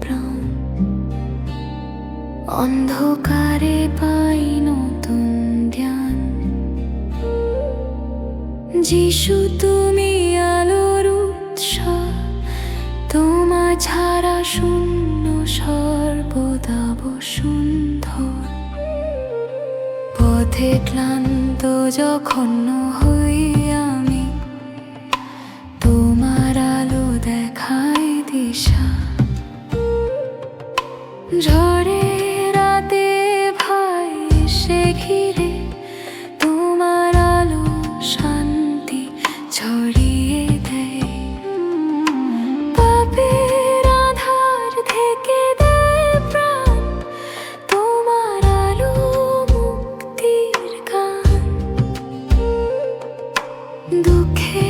প্রাণ অন্ধকারে পাই নতুন ধ্যান। যিশু, তুমি আলোর উৎস। তোমা ছাড়া শূন্য সর্বদা সুন্দর পথে ক্লান্ত যখন হয়ে ঝড়ে রাতে ভাই সে ঘিরে তোমার আলো শান্তি ছড়িয়ে দেয়। পাপের আধার থেকে দেয় প্রাণ, তোমার আলো মুক্তির গান দুঃখের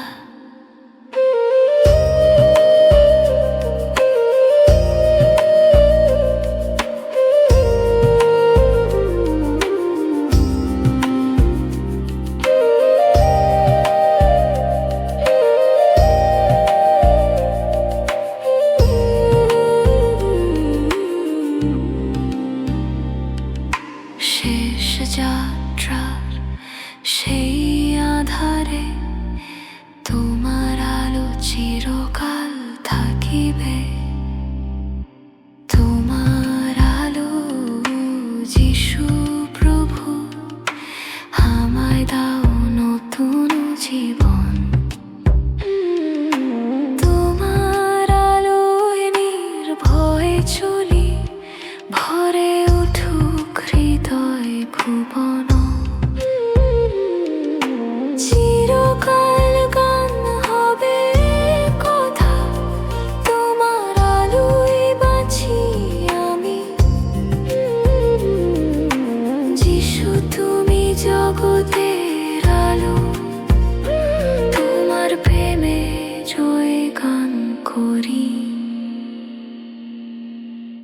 সেই আধারে তোমার আলো চিরকাল থাকিবে। tea.